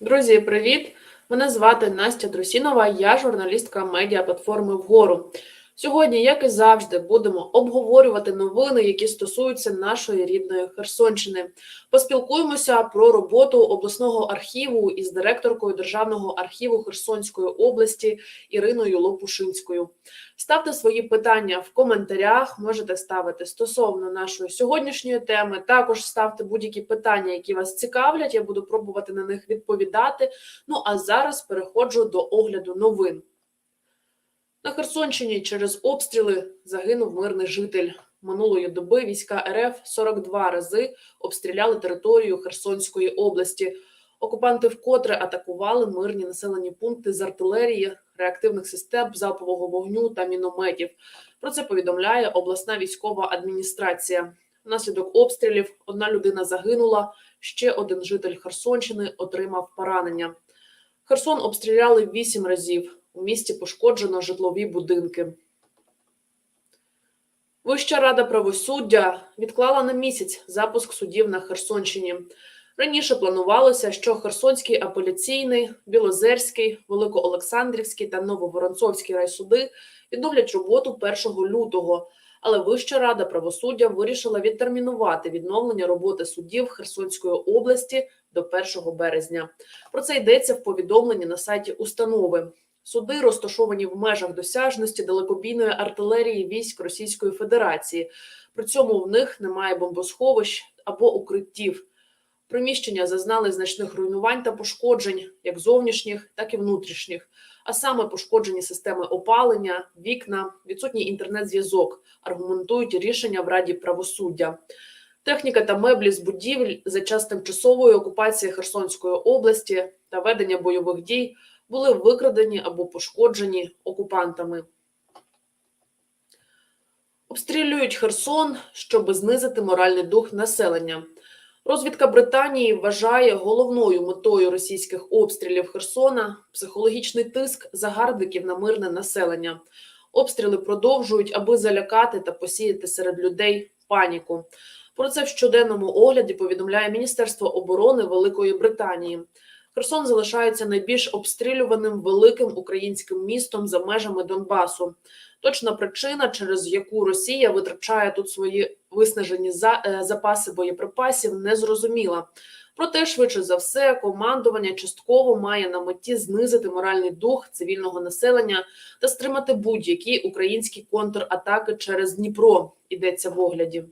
Друзі, привіт! Мене звати Настя Трусінова, я журналістка медіаплатформи Вгору. Сьогодні, як і завжди, будемо обговорювати новини, які стосуються нашої рідної Херсонщини. Поспілкуємося про роботу обласного архіву із директоркою Державного архіву Херсонської області Іриною Лопушинською. Ставте свої питання в коментарях, можете ставити стосовно нашої сьогоднішньої теми. Також ставте будь-які питання, які вас цікавлять. Я буду пробувати на них відповідати. Ну а зараз переходжу до огляду новин. На Херсонщині через обстріли загинув мирний житель. Минулої доби війська РФ 42 рази обстріляли територію Херсонської області. Окупанти вкотре атакували мирні населені пункти з артилерії, реактивних систем залпового вогню та мінометів. Про це повідомляє обласна військова адміністрація. Внаслідок обстрілів одна людина загинула, ще один житель Херсонщини отримав поранення. Херсон обстріляли вісім разів. У місті пошкоджено житлові будинки. Вища рада правосуддя відклала на місяць запуск судів на Херсонщині. Раніше планувалося, що Херсонський апеляційний, Білозерський, Великоолександрівський та Нововоронцовський райсуди відновлять роботу 1 лютого. Але Вища рада правосуддя вирішила відтермінувати відновлення роботи судів Херсонської області до 1 березня. Про це йдеться в повідомленні на сайті установи. Суди розташовані в межах досяжності далекобійної артилерії військ Російської Федерації. При цьому в них немає бомбосховищ або укриттів. Приміщення зазнали значних руйнувань та пошкоджень, як зовнішніх, так і внутрішніх, а саме пошкоджені системи опалення, вікна, відсутній інтернет-зв'язок, аргументують рішення в Раді правосуддя. Техніка та меблі з будівель за час тимчасової окупації Херсонської області та ведення бойових дій були викрадені або пошкоджені окупантами. Обстрілюють Херсон, щоб знизити моральний дух населення. Розвідка Британії вважає головною метою російських обстрілів Херсона психологічний тиск загарбників на мирне населення. Обстріли продовжують, аби залякати та посіяти серед людей паніку. Про це в щоденному огляді повідомляє Міністерство оборони Великої Британії. Херсон залишається найбільш обстрілюваним великим українським містом за межами Донбасу. Точна причина, через яку Росія витрачає тут свої виснажені за, е, запаси боєприпасів, не зрозуміла. Проте, швидше за все, командування частково має на меті знизити моральний дух цивільного населення та стримати будь-які українські контратаки через Дніпро. Йдеться в огляді.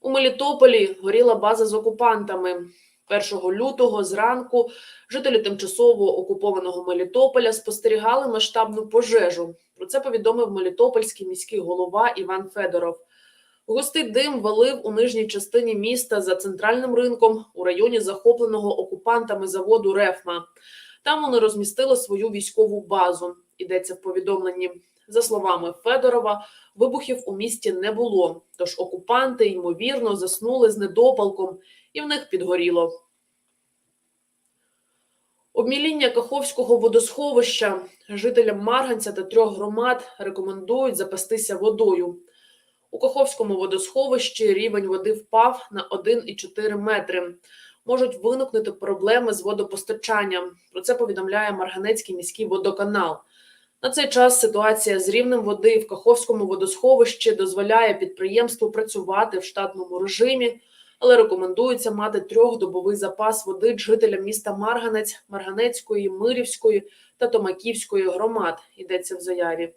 У Мелітополі горіла база з окупантами. 1 лютого зранку жителі тимчасово окупованого Мелітополя спостерігали масштабну пожежу. Про це повідомив Мелітопольський міський голова Іван Федоров. Густий дим валив у нижній частині міста за центральним ринком у районі захопленого окупантами заводу Рефма. Там вони розмістили свою військову базу. Йдеться в повідомленні. За словами Федорова, вибухів у місті не було. Тож окупанти ймовірно заснули з недопалком і в них підгоріло. Обміління Каховського водосховища жителям Марганця та трьох громад рекомендують запастися водою. У Каховському водосховищі рівень води впав на 1,4 метри. Можуть виникнути проблеми з водопостачанням. Про це повідомляє Марганецький міський водоканал. На цей час ситуація з рівнем води в Каховському водосховищі дозволяє підприємству працювати в штатному режимі але рекомендується мати трьохдобовий запас води жителям міста Марганець, Марганецької, Мирівської та Томаківської громад. Йдеться в заяві.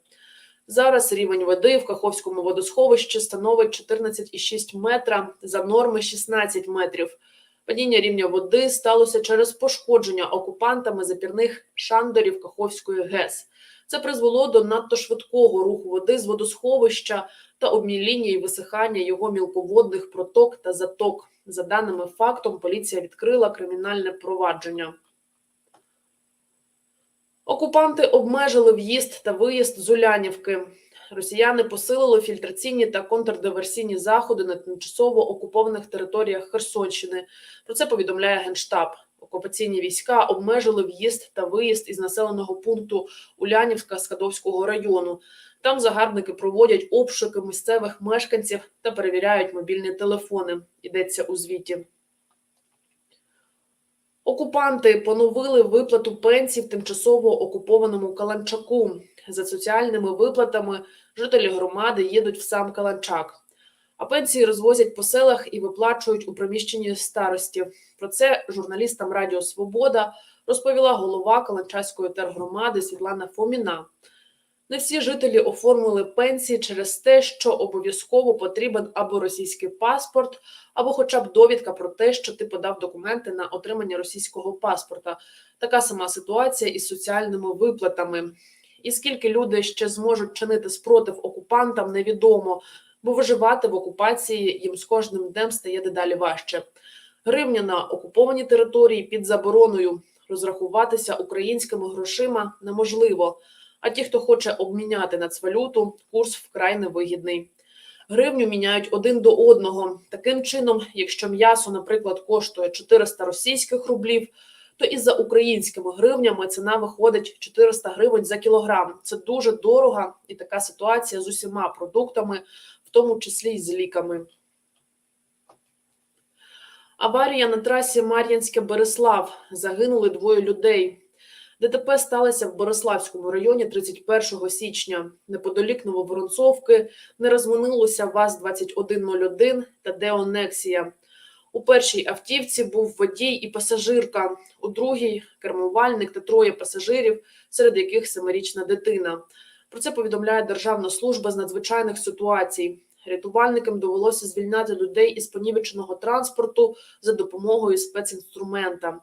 Зараз рівень води в Каховському водосховищі становить 14,6 метра за норми 16 метрів. Падіння рівня води сталося через пошкодження окупантами запірних шандорів Каховської ГЕС. Це призвело до надто швидкого руху води з водосховища та обміління і висихання його мілководних проток та заток. За даними фактом, поліція відкрила кримінальне провадження. Окупанти обмежили в'їзд та виїзд з Улянівки. Росіяни посилили фільтраційні та контрдиверсійні заходи на тимчасово окупованих територіях Херсонщини. Про це повідомляє Генштаб. Окупаційні війська обмежили в'їзд та виїзд із населеного пункту Улянівська Скадовського району. Там загарбники проводять обшуки місцевих мешканців та перевіряють мобільні телефони. Йдеться у звіті. Окупанти поновили виплату пенсій в тимчасово окупованому Каланчаку. За соціальними виплатами жителі громади їдуть в сам Каланчак, а пенсії розвозять по селах і виплачують у приміщенні старості. Про це журналістам Радіо Свобода розповіла голова Каланчаської тергромади Світлана Фоміна. Не всі жителі оформили пенсії через те, що обов'язково потрібен або російський паспорт, або хоча б довідка про те, що ти подав документи на отримання російського паспорта. Така сама ситуація із соціальними виплатами. І скільки люди ще зможуть чинити спротив окупантам, невідомо, бо виживати в окупації їм з кожним днем стає дедалі важче. Гривня на окупованій території під забороною розрахуватися українськими грошима неможливо. А ті, хто хоче обміняти нацвалюту, курс вкрай невигідний. Гривню міняють один до одного. Таким чином, якщо м'ясо, наприклад, коштує 400 російських рублів, то і за українськими гривнями ціна виходить 400 гривень за кілограм. Це дуже дорого, і така ситуація з усіма продуктами, в тому числі й з ліками. Аварія на трасі Мар'янське-Береслав. Загинули двоє людей. ДТП сталося в Бориславському районі 31 січня. Неподалік Нововоронцовки не розминилося ВАЗ-2101 та Деонексія. У першій автівці був водій і пасажирка, у другій – кермувальник та троє пасажирів, серед яких семирічна дитина. Про це повідомляє Державна служба з надзвичайних ситуацій. Рятувальникам довелося звільняти людей із понівеченого транспорту за допомогою спецінструмента.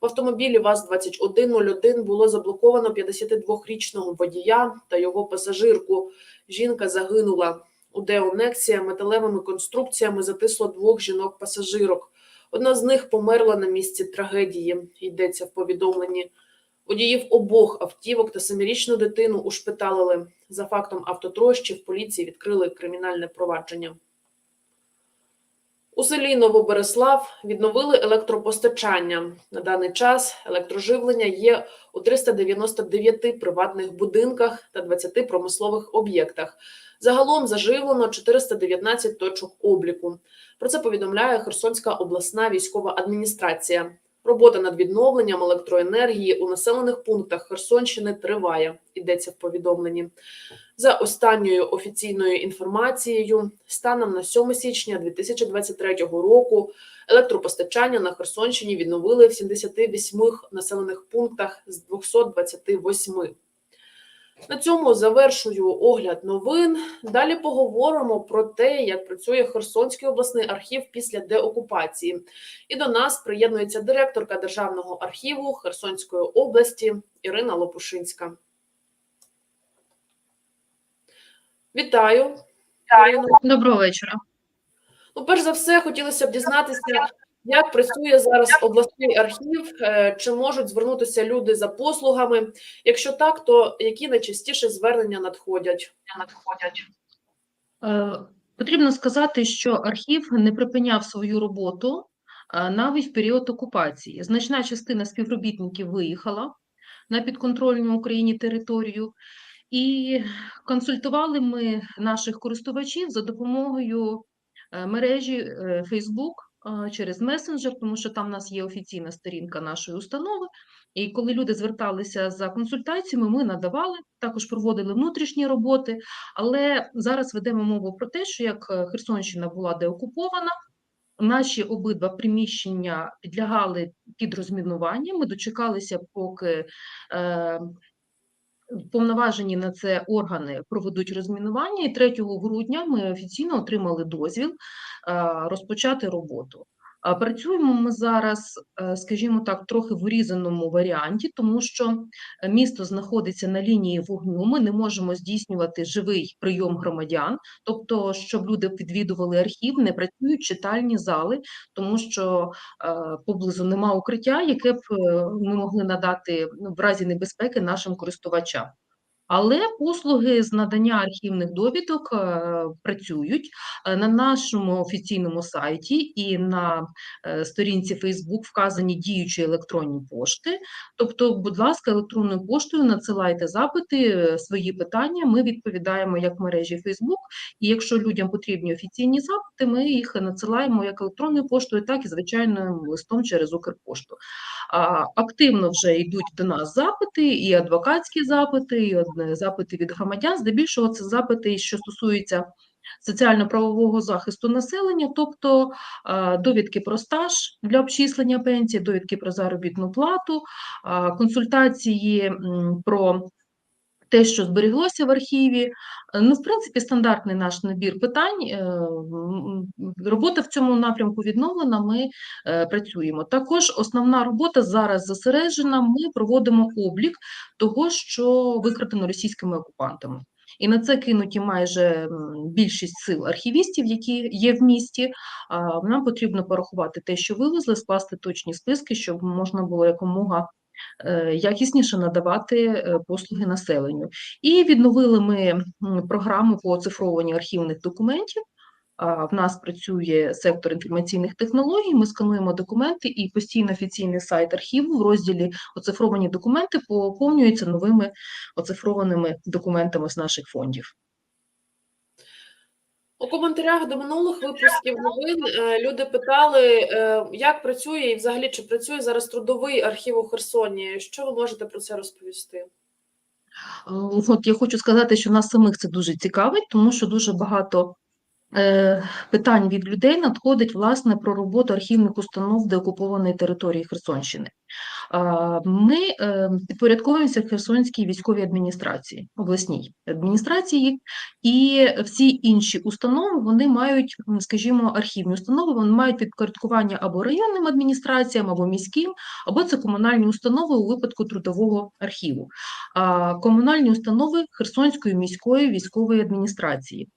В автомобілі ВАЗ-2101 було заблоковано 52-річного водія та його пасажирку. Жінка загинула. У Деонексія металевими конструкціями затисло двох жінок-пасажирок. Одна з них померла на місці трагедії, йдеться в повідомленні. Водіїв обох автівок та семирічну дитину ушпиталили. За фактом автотрощі в поліції відкрили кримінальне провадження. У селі Новобереслав відновили електропостачання. На даний час електроживлення є у 399 приватних будинках та 20 промислових об'єктах. Загалом заживлено 419 точок обліку. Про це повідомляє Херсонська обласна військова адміністрація. Робота над відновленням електроенергії у населених пунктах Херсонщини триває. Йдеться в повідомленні. За останньою офіційною інформацією, станом на 7 січня 2023 року електропостачання на Херсонщині відновили в 78 населених пунктах з 228. На цьому завершую огляд новин. Далі поговоримо про те, як працює Херсонський обласний архів після деокупації. І до нас приєднується директорка Державного архіву Херсонської області Ірина Лопушинська. Вітаю. Доброго вечора. Ну, перш за все, хотілося б дізнатися, як працює зараз обласний архів, е, чи можуть звернутися люди за послугами. Якщо так, то які найчастіше звернення надходять? Е, Потрібно сказати, що архів не припиняв свою роботу е, навіть в період окупації. Значна частина співробітників виїхала на підконтрольну Україні територію, і консультували ми наших користувачів за допомогою мережі Facebook через месенджер, тому що там в нас є офіційна сторінка нашої установи. І коли люди зверталися за консультаціями, ми надавали, також проводили внутрішні роботи. Але зараз ведемо мову про те, що як е, Херсонщина була деокупована, наші обидва приміщення підлягали під розмінування. Ми дочекалися, поки е, повноважені на це органи проведуть розмінування, і 3 грудня ми офіційно отримали дозвіл е, розпочати роботу. Працюємо ми зараз, е, скажімо так, трохи в урізаному варіанті, тому що е, місто знаходиться на лінії вогню. Ми не можемо здійснювати живий прийом громадян, тобто, щоб люди відвідували архів, не працюють читальні зали, тому що е, поблизу нема укриття, яке б ми могли надати в разі небезпеки нашим користувачам. Але послуги з надання архівних довідок е, працюють Е, на нашому офіційному сайті і на е, сторінці Facebook вказані діючі електронні пошти. Тобто, будь ласка, електронною поштою надсилайте запити, свої питання. Ми відповідаємо як мережі Facebook, і якщо людям потрібні офіційні запити, ми їх надсилаємо як електронною поштою, так і звичайним листом через Укрпошту. Активно вже йдуть до нас запити, і адвокатські запити, і запити від громадян. Здебільшого це запити, що стосуються соціально-правового захисту населення, тобто довідки про стаж для обчислення пенсії, довідки про заробітну плату, консультації про те, що зберіглося в архіві. Е, Ну, в принципі, стандартний наш набір питань. е, Робота в цьому напрямку відновлена. Ми е, працюємо. Також основна робота зараз зосереджена. Ми проводимо облік того, що викрадено російськими окупантами. І на це кинуті майже більшість сил архівістів, які є в місті. Нам потрібно порахувати те, що вивезли, скласти точні списки, щоб можна було якомога якісніше надавати е, послуги населенню. І відновили ми програму по оцифрованню архівних документів. В нас працює сектор інформаційних технологій. Ми скануємо документи, і постійно офіційний сайт архіву в розділі оцифровані документи поповнюється новими оцифрованими документами з наших фондів. У коментарях до минулих випусків новин е, люди питали, е, як працює і взагалі чи працює зараз трудовий архів у Херсоні. Що ви можете про це розповісти? Е, От я хочу сказати, що нас самих це дуже цікавить, тому що дуже багато питань від людей надходить власне про роботу архівних установ деокупованої території Херсонщини. А, Ми е, підпорядковуємося Херсонській військовій адміністрації, обласній адміністрації, і всі інші установи вони мають, скажімо, архівні установи, вони мають підпорядкування або районним адміністраціям, або міським, або це комунальні установи у випадку трудового архіву. Комунальні установи Херсонської міської військової адміністрації.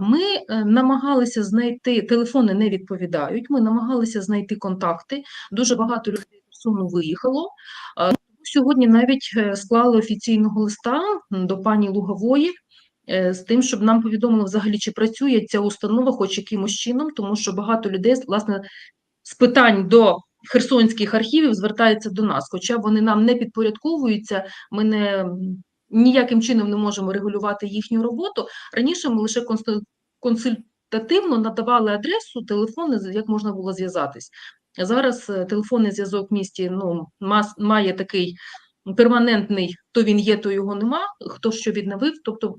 Ми е, намагалися знайти телефони, не відповідають. Ми намагалися знайти контакти. Дуже багато людей Херсону виїхало. Сьогодні навіть е, склали офіційного листа до пані Лугової. е, З тим, щоб нам повідомили взагалі, чи працює ця установа, хоч якимось чином, тому що багато людей власне з питань до херсонських архівів звертаються до нас, хоча вони нам не підпорядковуються, ми не ніяким чином не можемо регулювати їхню роботу. Раніше ми лише консультативно надавали адресу, телефони, як можна було зв'язатись. Зараз е, телефонний зв'язок в місті ну, має такий перманентний, то він є, то його нема, хто що відновив. Тобто,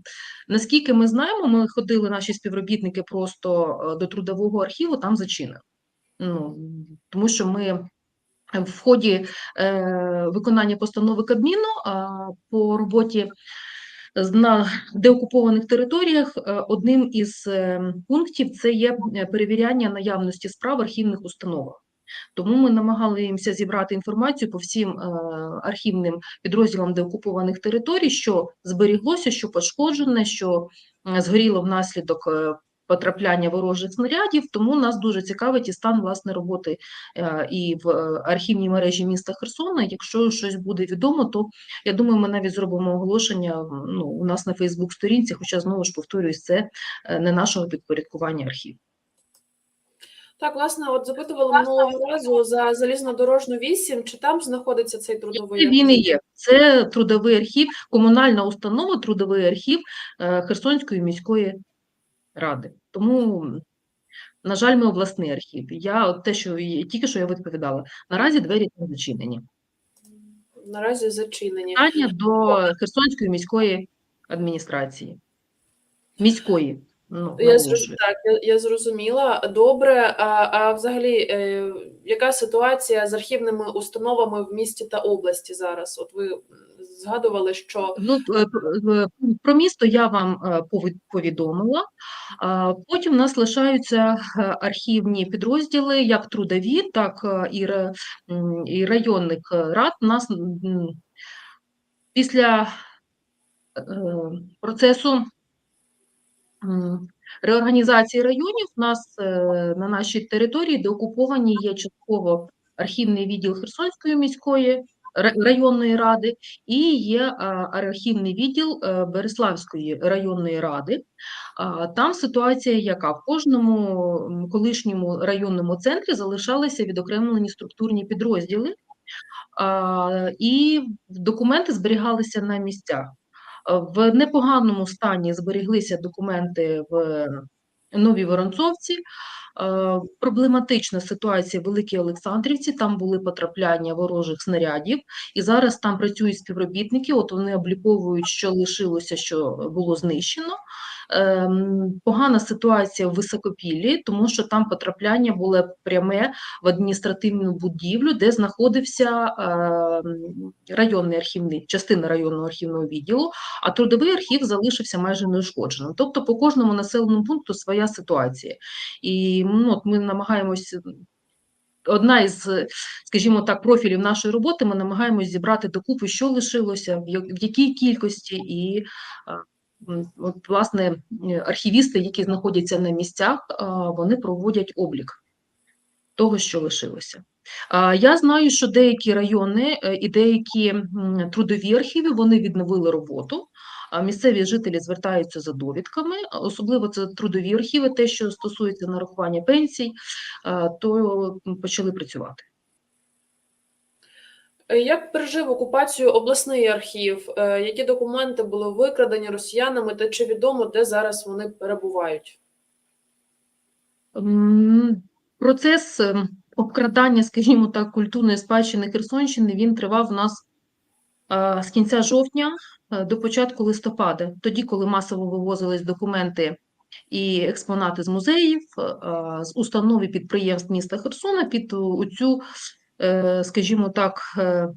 наскільки ми знаємо, ми ходили наші співробітники просто е, до трудового архіву, там зачинено. Ну, тому що ми в ході е, виконання постанови Кабміну а, по роботі на деокупованих територіях е, одним із е, пунктів це є перевіряння наявності справ архівних установах. Тому ми намагаємося зібрати інформацію по всім е, архівним підрозділам деокупованих територій, що зберіглося, що пошкоджене, що е, згоріло внаслідок е, потрапляння ворожих снарядів. Тому нас дуже цікавить і стан власне роботи і в архівній мережі міста Херсона. Якщо щось буде відомо, то я думаю, ми навіть зробимо оголошення ну, у нас на Фейсбук-сторінці, хоча знову ж повторюсь, це не нашого підпорядкування архів. Так, власне, от запитували минулого разу за залізнодорожну 8, чи там знаходиться цей трудовий Це він і є. Це трудовий архів, комунальна установа, трудовий архів е, Херсонської міської ради. Тому, на жаль, ми обласний архів. Я от те, що тільки що я відповідала, наразі двері там зачинені. Наразі зачинені. Питання до Херсонської міської адміністрації. Міської. Ну, Я, зроз... так, я, я зрозуміла. Добре. А, а взагалі, е, яка ситуація з архівними установами в місті та області зараз? От ви згадували, що Ну, про місто я вам е, повідомила. Потім у нас лишаються е, архівні підрозділи, як трудові, так е, і, ра- і районних рад. У нас після процесу реорганізації районів у нас е, на нашій території, де окуповані є частково архівний відділ Херсонської міської районної ради і є архівний відділ е, Береславської районної ради. Там ситуація яка? В кожному колишньому районному центрі залишалися відокремлені структурні підрозділи, і документи зберігалися на місцях. В непоганому стані зберіглися документи в Новій Воронцовці. Е, Проблематична ситуація в Великій Олександрівці. Там були потрапляння ворожих снарядів, і зараз там працюють співробітники. От вони обліковують, що лишилося, що було знищено. Ем, Погана ситуація в Високопіллі, тому що там потрапляння було пряме в адміністративну будівлю, де знаходився ем, районний архівний, частина районного архівного відділу, а трудовий архів залишився майже неушкодженим. Тобто по кожному населеному пункту своя ситуація. І ну, от ми намагаємось. Одна із, скажімо так, профілів нашої роботи, ми намагаємось зібрати докупи, що лишилося, в якій кількості, і м, от, власне архівісти, які знаходяться на місцях, вони проводять облік того, що лишилося. Я знаю, що деякі райони е, і деякі трудові архіви вони відновили роботу. Місцеві жителі звертаються за довідками, особливо це трудові архіви, те, що стосується нарахування пенсій, то почали працювати. Е, Як пережив окупацію обласний архів? Е, Які документи були викрадені росіянами, та чи відомо, де зараз вони перебувають? Процес ем, обкрадання, скажімо так, культурної спадщини Херсонщини він тривав у нас з кінця жовтня е, до початку листопада, тоді, коли масово вивозились документи і експонати з музеїв, з установ і підприємств міста Херсона під цю, е, скажімо так, е,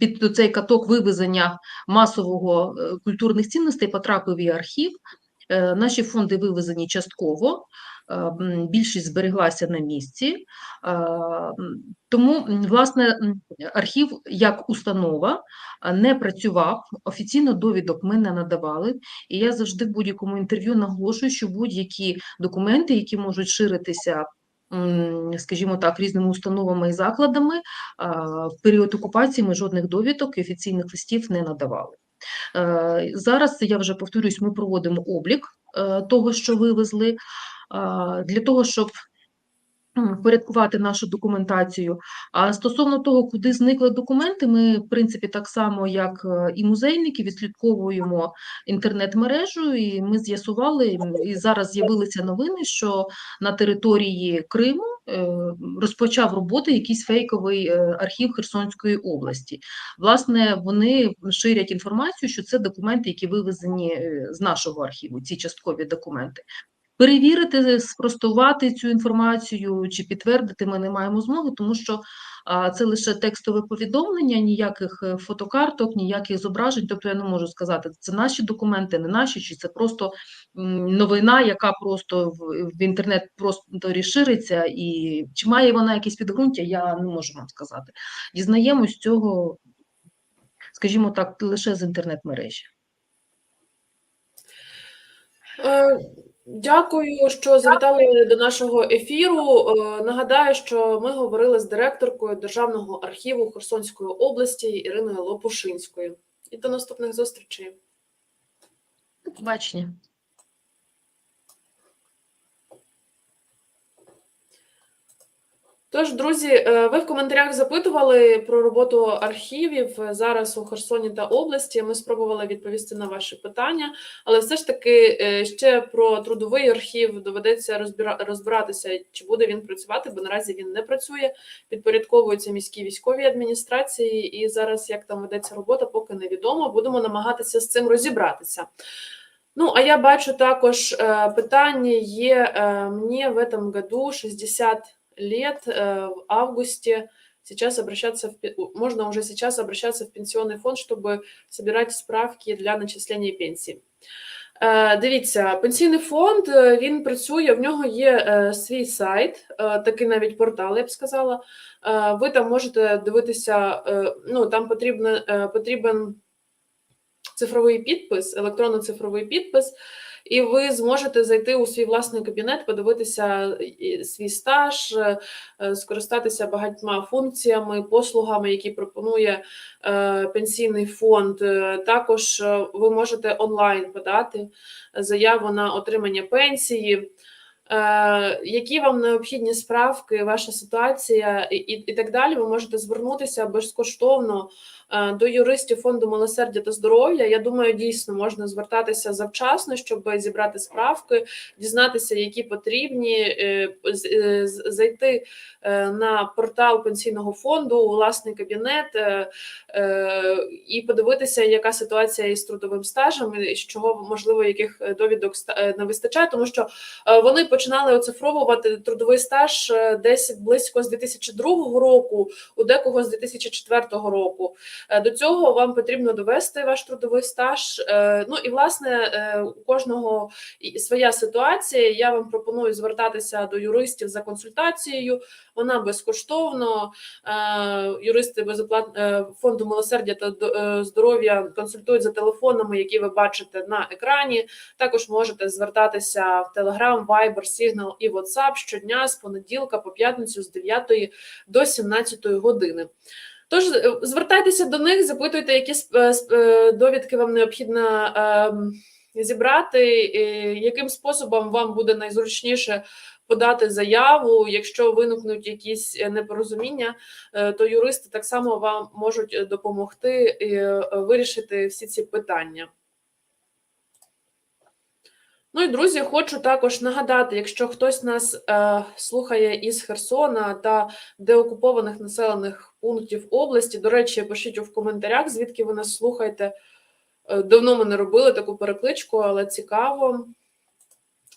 під цей каток вивезення масового е, культурних цінностей потрапив і архів. Е, Наші фонди вивезені частково, е, більшість збереглася на місці. Е, Тому, власне, архів як установа не працював, офіційно довідок ми не надавали. І я завжди в будь-якому інтерв'ю наголошую, що будь-які документи, які можуть ширитися, скажімо так, різними установами і закладами, в період окупації ми жодних довідок і офіційних листів не надавали. Е, Зараз я вже повторюсь, ми проводимо облік е, того, що вивезли, для того, щоб м, впорядкувати нашу документацію. А стосовно того, куди зникли документи, ми, в принципі, так само, як е, і музейники, відслідковуємо інтернет-мережу, і ми з'ясували, і зараз з'явилися новини, що на території Криму е, розпочав роботи якийсь фейковий е, архів Херсонської області. Власне, вони ширять інформацію, що це документи, які вивезені з нашого архіву, ці часткові документи. Перевірити, спростувати цю інформацію чи підтвердити ми не маємо змоги, тому що це лише текстове повідомлення, ніяких е, фотокарток, ніяких зображень. Тобто я не можу сказати, це наші документи, не наші, чи це просто новина, яка просто в, інтернет просто шириться, і чи має вона якесь підґрунтя, я не можу вам сказати. Дізнаємось цього, скажімо так, лише з інтернет-мережі. Е, Дякую, що завітали до нашого ефіру. Е, Нагадаю, що ми говорили з директоркою Державного архіву Херсонської області Іриною Лопушинською. І до наступних зустрічей. До побачення. Тож, друзі, е, ви в коментарях запитували про роботу архівів зараз у Херсоні та області. Ми спробували відповісти на ваші питання, але все ж таки е, ще про трудовий архів доведеться розбиратися, чи буде він працювати, бо наразі він не працює. Підпорядковується міській військовій адміністрації, і зараз як там ведеться робота, поки невідомо. Будемо намагатися з цим розібратися. Ну, а я бачу також е, питання є мені в этом году 60 лет э, в августе сейчас обращаться в, пе- у- можно уже сейчас обращаться в пенсионный фонд, чтобы собирать справки для начислення пенсії. Е, Дивіться, пенсійний фонд е, він працює, в нього є е, свій сайт, е, такий навіть портал, я б сказала. Е, Ви там можете дивитися, е, ну там потрібно, е, потрібен цифровий підпис, електронно-цифровий підпис, і ви зможете зайти у свій власний кабінет, подивитися свій стаж, е, е, скористатися багатьма функціями, послугами, які пропонує е, пенсійний фонд. Е, Також е, ви можете онлайн подати заяву на отримання пенсії. Е, які вам необхідні справки, ваша ситуація і, і, так далі, ви можете звернутися безкоштовно е, до юристів фонду милосердя та здоров'я. Я думаю, дійсно можна звертатися завчасно, щоб зібрати справки, дізнатися, які потрібні, е, зайти на портал пенсійного фонду, у власний кабінет і подивитися, яка ситуація із трудовим стажем, і з чого можливо яких довідок не вистачає, тому що вони починали оцифровувати трудовий стаж е, десь близько з 2002 року, у декого з 2004 року. Е, До цього вам потрібно довести ваш трудовий стаж. Е, Ну і власне у кожного своя ситуація. Я вам пропоную звертатися до юристів за консультацією. Вона безкоштовно. Е, Юристи е, фонду милосердя та е, здоров'я консультують за телефонами, які ви бачите на екрані. Також можете звертатися в Telegram, Viber, Signal і WhatsApp щодня з понеділка по п'ятницю з 9 до 17 години. Тож звертайтеся до них, запитуйте, які довідки вам необхідно ем, зібрати, яким способом вам буде найзручніше подати заяву. Якщо виникнуть якісь непорозуміння, е, то юристи так само вам можуть допомогти е, вирішити всі ці питання. Ну і друзі, хочу також нагадати, якщо хтось нас е, слухає із Херсона та деокупованих населених пунктів області, до речі, пишіть у в коментарях, звідки ви нас слухаєте. Е, давно ми не робили таку перекличку, але цікаво.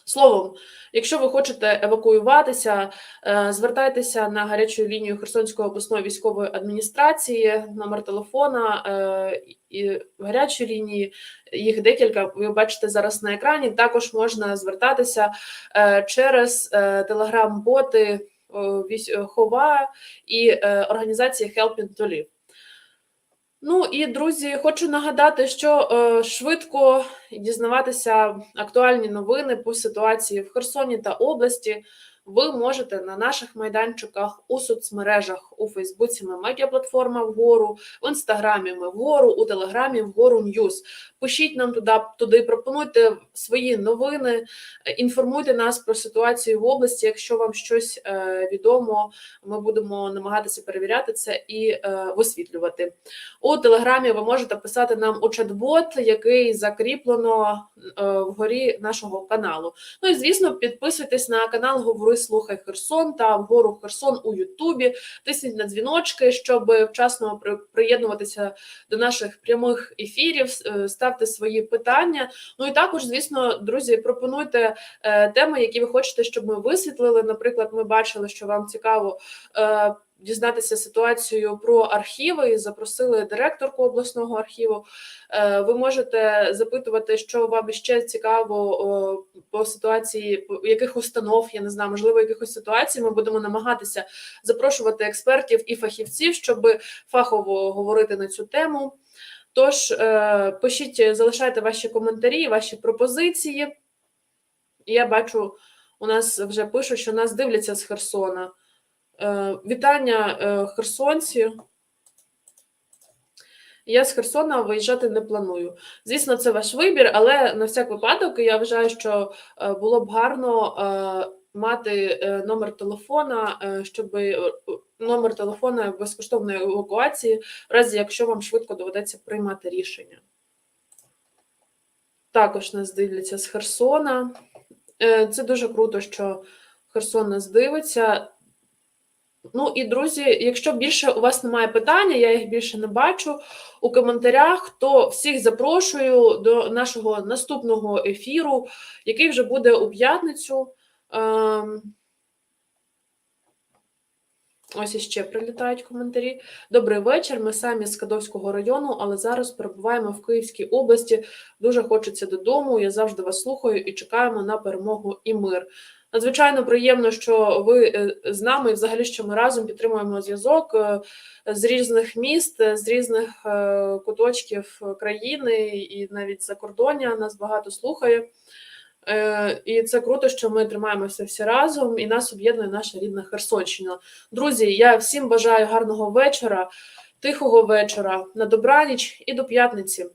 Словом, якщо ви хочете евакуюватися, е, звертайтеся на гарячу лінію Херсонської обласної військової адміністрації, номер телефона е, і в гарячій лінії. Їх декілька. Ви бачите зараз на екрані. Також можна звертатися через телеграм-боти Хова і організації Helping to Live. Ну і друзі, хочу нагадати, що е, швидко дізнаватися актуальні новини по ситуації в Херсоні та області. Ви можете на наших майданчиках у соцмережах у Фейсбуці ми медіаплатформа вгору, в інстаграмі ми вгору, у Телеграмі вгору Ньюс. Пишіть нам туди, туди, пропонуйте свої новини, е, інформуйте нас про ситуацію в області. Якщо вам щось е, відомо, ми будемо намагатися перевіряти це і е, висвітлювати. У Телеграмі ви можете писати нам у чат-бот, який закріплено вгорі нашого каналу. Ну і звісно, підписуйтесь на канал Говори Слухай Херсон та вгору Херсон у Ютубі. Тисніть на дзвіночки, щоб вчасно приєднуватися до наших прямих ефірів, с- е, ставте свої питання. Ну і також, звісно, друзі, пропонуйте е, теми, які ви хочете, щоб ми висвітлили. Наприклад, ми бачили, що вам цікаво. е, Дізнатися ситуацію про архіви і запросили директорку обласного архіву. Е, Ви можете запитувати, що вам ще цікаво по ситуації, яких установ, я не знаю, можливо, якихось ситуацій. Ми будемо намагатися запрошувати експертів і фахівців, щоб фахово говорити на цю тему. Тож е, пишіть, залишайте ваші коментарі, ваші пропозиції. Я бачу, у нас вже пишуть, що нас дивляться з Херсона. Е, Вітання е, херсонці. Я з Херсона виїжджати не планую. Звісно, це ваш вибір, але на всяк випадок я вважаю, що було б гарно мати е, номер телефона, е, щоб е, номер телефона безкоштовної евакуації, в разі якщо вам швидко доведеться приймати рішення. Також нас дивляться з Херсона. Це дуже круто, що Херсон нас дивиться. Ну і друзі, якщо більше у вас немає питання, я їх більше не бачу у коментарях, то всіх запрошую до нашого наступного ефіру, який вже буде у п'ятницю. Ем, Ось іще прилітають коментарі. Добрий вечір. Ми самі з Кадовського району, але зараз перебуваємо в Київській області. Дуже хочеться додому. Я завжди вас слухаю і чекаємо на перемогу і мир. Надзвичайно приємно, що ви е, з нами, і взагалі, що ми разом підтримуємо зв'язок е, з різних міст, з різних е, куточків країни і навіть за кордоня нас багато слухає. Е, І це круто, що ми тримаємося всі разом, і нас об'єднує наша рідна Херсонщина. Друзі, я всім бажаю гарного вечора, тихого вечора, на добраніч і до п'ятниці.